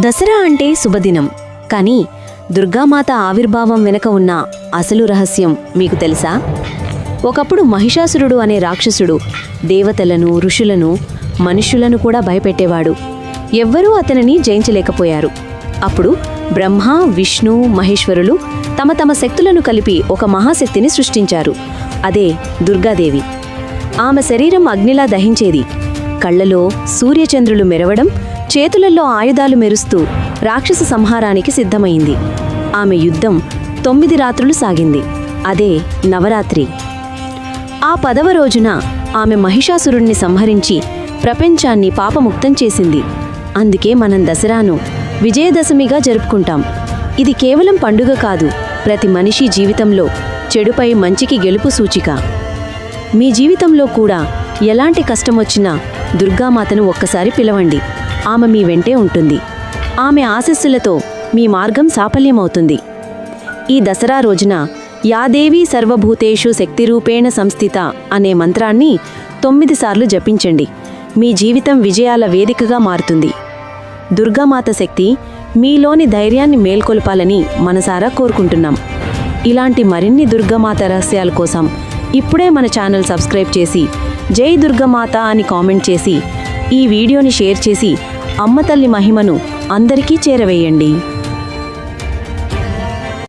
దసరా అంటే శుభదినం. కానీ దుర్గామాత ఆవిర్భావం వెనుక ఉన్న అసలు రహస్యం మీకు తెలుసా? ఒకప్పుడు మహిషాసురుడు అనే రాక్షసుడు దేవతలను ఋషులను మనుషులను కూడా భయపెట్టేవాడు. ఎవ్వరూ అతనిని జయించలేకపోయారు. అప్పుడు బ్రహ్మ విష్ణు మహేశ్వరులు తమ తమ శక్తులను కలిపి ఒక మహాశక్తిని సృష్టించారు. అదే దుర్గాదేవి. ఆమె శరీరం అగ్నిలా దహించేది. కళ్ళలో సూర్యచంద్రులు మెరవడం చేతులలో ఆయుధాలు మెరుస్తూ రాక్షస సంహారానికి సిద్ధమైంది. ఆమె యుద్ధం తొమ్మిది రాత్రులు సాగింది. అదే నవరాత్రి. ఆ పదవ రోజున ఆమె మహిషాసురుణ్ణి సంహరించి ప్రపంచాన్ని పాపముక్తం చేసింది. అందుకే మనం దసరాను విజయదశమిగా జరుపుకుంటాం. ఇది కేవలం పండుగ కాదు ప్రతి మనిషి జీవితంలో చెడుపై మంచికి గెలుపు సూచిక. మీ జీవితంలో కూడా ఎలాంటి కష్టం వచ్చినా దుర్గామాతను ఒక్కసారి పిలవండి. ఆమె మీ వెంటే ఉంటుంది. ఆమె ఆశస్సులతో మీ మార్గం సాఫల్యమవుతుంది. ఈ దసరా రోజున యాదేవి సర్వభూతేషు శక్తిరూపేణ సంస్థిత అనే మంత్రాన్ని తొమ్మిది సార్లు జపించండి. మీ జీవితం విజయాల వేదికగా మారుతుంది. దుర్గామాత శక్తి మీలోని ధైర్యాన్ని మేల్కొల్పాలని మనసారా కోరుకుంటున్నాం. ఇలాంటి మరిన్ని దుర్గామాత రహస్యాల కోసం ఇప్పుడే మన ఛానల్ సబ్స్క్రైబ్ చేసి జై దుర్గమాత అని కామెంట్ చేసి ఈ వీడియోని షేర్ చేసి అమ్మ తల్లి మహిమను అందరికీ చేరవేయండి.